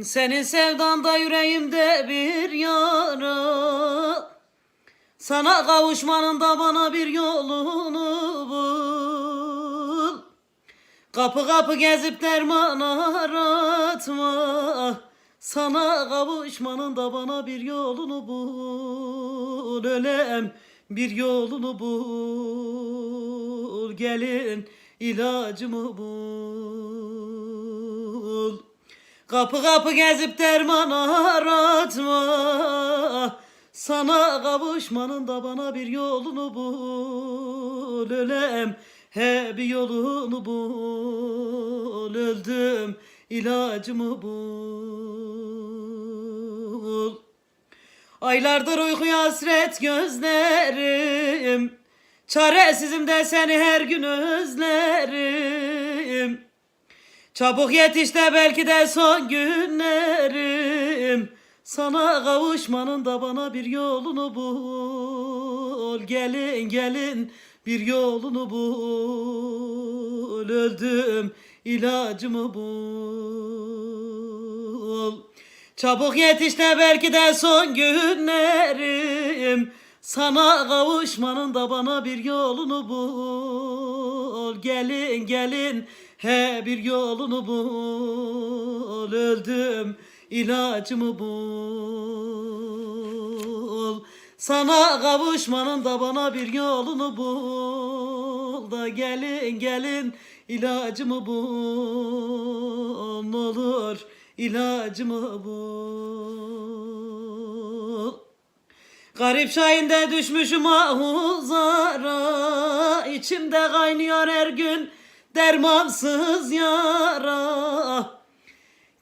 Senin sevdanda yüreğimde bir yara. Sana kavuşmanın da bana bir yolunu bul. Kapı kapı gezip derman aratma. Sana kavuşmanın da bana bir yolunu bul. Ölem bir yolunu bul. Gelin ilacımı bul Kapı kapı gezip derman aratma. Sana kavuşmanın da bana bir yolunu bul Ölem. He bir yolunu bul Öldüm ilacımı bul. Aylardır uykuya hasret gözlerim. Çaresizim de seni her gün özlerim Çabuk yetiş de belki de son günlerim. Sana kavuşmanın da bana bir yolunu bul. Gelin gelin bir yolunu bul. Öldüm ilacımı bul. Çabuk yetiş de belki de son günlerim. Sana kavuşmanın da bana bir yolunu bul Gelin gelin. He bir yolunu bul. Öldüm ilacımı bul. Sana kavuşmanın da bana bir yolunu bul. Da gelin gelin ilacımı bul. Ne olur ilacımı bul Garip şahinde düşmüşüm ahuzara. İçimde kaynıyor her gün dermansız yara.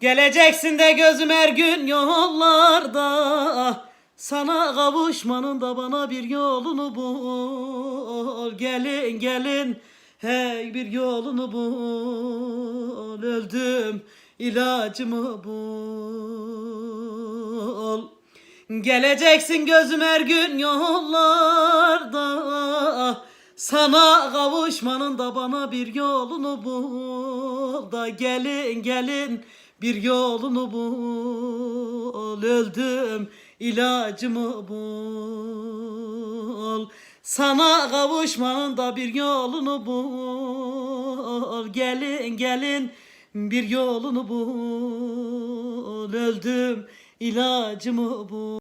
Geleceksin de gözüm her gün yollarda. Sana kavuşmanın da bana bir yolunu bul. Gelin gelin hey bir yolunu bul. Öldüm ilacımı bul Geleceksin gözüm her gün yollarda. Sana kavuşmanın da bana bir yolunu bul Da gelin gelin bir yolunu bul. Öldüm ilacımı bul. Sana kavuşmanın da bir yolunu bul. Gelin gelin bir yolunu bul. Öldüm ilacımı bul